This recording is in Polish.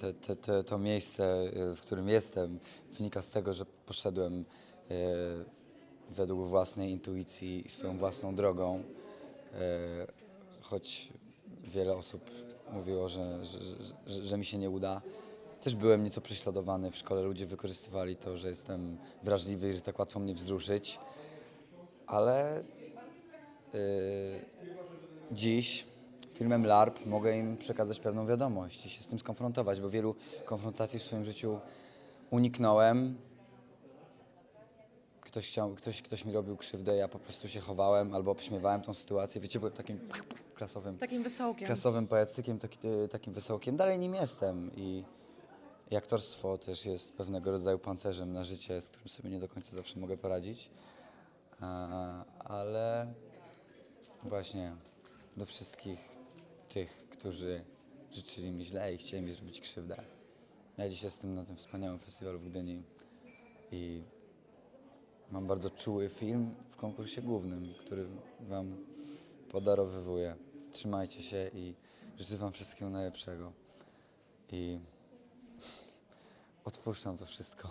te, te, te, to miejsce, y, w którym jestem, wynika z tego, że poszedłem y, według własnej intuicji i swoją własną drogą. Y, Choć wiele osób mówiło, że, że, że, że, mi się nie uda. Też byłem nieco prześladowany w szkole. Ludzie wykorzystywali to, że jestem wrażliwy i że tak łatwo mnie wzruszyć. Ale dziś filmem LARP mogę im przekazać pewną wiadomość i się z tym skonfrontować, bo wielu konfrontacji w swoim życiu uniknąłem. Ktoś, chciał, ktoś, ktoś mi robił krzywdę, ja po prostu się chowałem albo obśmiewałem tą sytuację. Wiecie, byłem takim klasowym, Takim wysokiem. klasowym pajacykiem, taki, e, takim wesołkiem. Dalej nim jestem i, i aktorstwo też jest pewnego rodzaju pancerzem na życie, z którym sobie nie do końca zawsze mogę poradzić. A, ale właśnie do wszystkich tych, którzy życzyli mi źle i chcieli mi zrobić krzywdę. Ja dziś jestem na tym wspaniałym festiwalu w Gdyni i mam bardzo czuły film w konkursie głównym, który Wam podarowywuję. Trzymajcie się i życzę Wam wszystkiego najlepszego. I odpuszczam to wszystko.